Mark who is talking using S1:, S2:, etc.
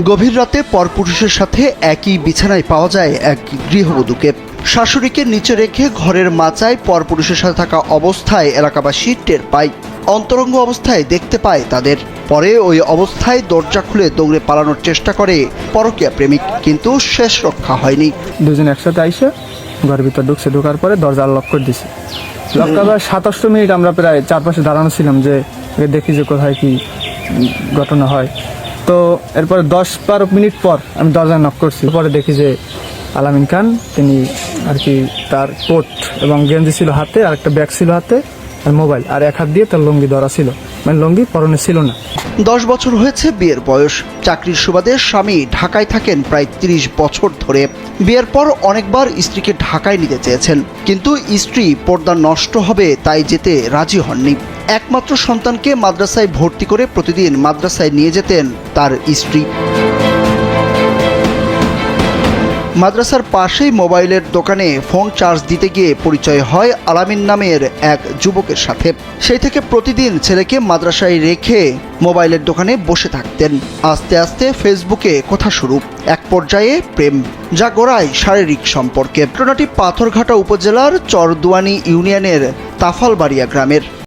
S1: গভীর রাতে পরপুরুষের সাথে একই বিছানায় পাওয়া যায় এক গৃহবধূকে। শাশুড়িকে নিচে রেখে ঘরের মাচায় পরপুরুষের সাথে থাকা অবস্থায় এলাকাবাসী টের পায়। অন্তরঙ্গ অবস্থায় দেখতে পায় তাদের। পরে ওই অবস্থায় দরজা খুলে দৌড়ে পালানোর চেষ্টা করে পরকীয়া প্রেমিক, কিন্তু শেষ রক্ষা হয়নি।
S2: দুজন একসাথে আইসে ঘরের ভিতর ঢুকছে, ঢোকার পরে দরজা লক করে দিছে। লক করার সাতাশটো মিনিট আমরা প্রায় চারপাশে দাঁড়ানো ছিলাম যে, দেখি যে কোথায় কি ঘটনা হয়। তো এরপর দশ বারো মিনিট পর আমি দরজা নক করছি। পরে দেখি যে আলামিন খান, তিনি আর কি তার কোট এবং গেঞ্জি ছিল হাতে আর একটা ব্যাগ ছিল হাতে। আর মোবাইল। আর এক হাত দিয়ে তার লুঙ্গি ধরা ছিল। মানে লুঙ্গি পরনে ছিল না।
S1: দশ বছর হয়েছে বিয়ের বয়স। চাকরির সুবাদে স্বামী ঢাকায় থাকেন প্রায় তিরিশ বছর ধরে। বিয়ের পর অনেকবার স্ত্রীকে ঢাকায় নিতে চেয়েছেন। কিন্তু স্ত্রী পর্দা নষ্ট হবে তাই যেতে রাজি হননি। একমাত্র সন্তানকে মাদ্রাসায় ভর্তি করে প্রতিদিন মাদ্রাসায় নিয়ে যেতেন তার স্ত্রী। মাদ্রাসার পাশেই মোবাইলের দোকানে ফোন চার্জ দিতে গিয়ে পরিচয় হয় আলামিন নামের এক যুবকের সাথে। সেই থেকে প্রতিদিন ছেলেকে মাদ্রাসায় রেখে মোবাইলের দোকানে বসে থাকতেন। আস্তে আস্তে ফেসবুকে কথা শুরু। এক পর্যায়ে প্রেম, যা গোড়ায় শারীরিক সম্পর্কে ঘটনাটি পাথরঘাটা উপজেলার চরদুয়ানি ইউনিয়নের তাফালবাড়িয়া গ্রামের।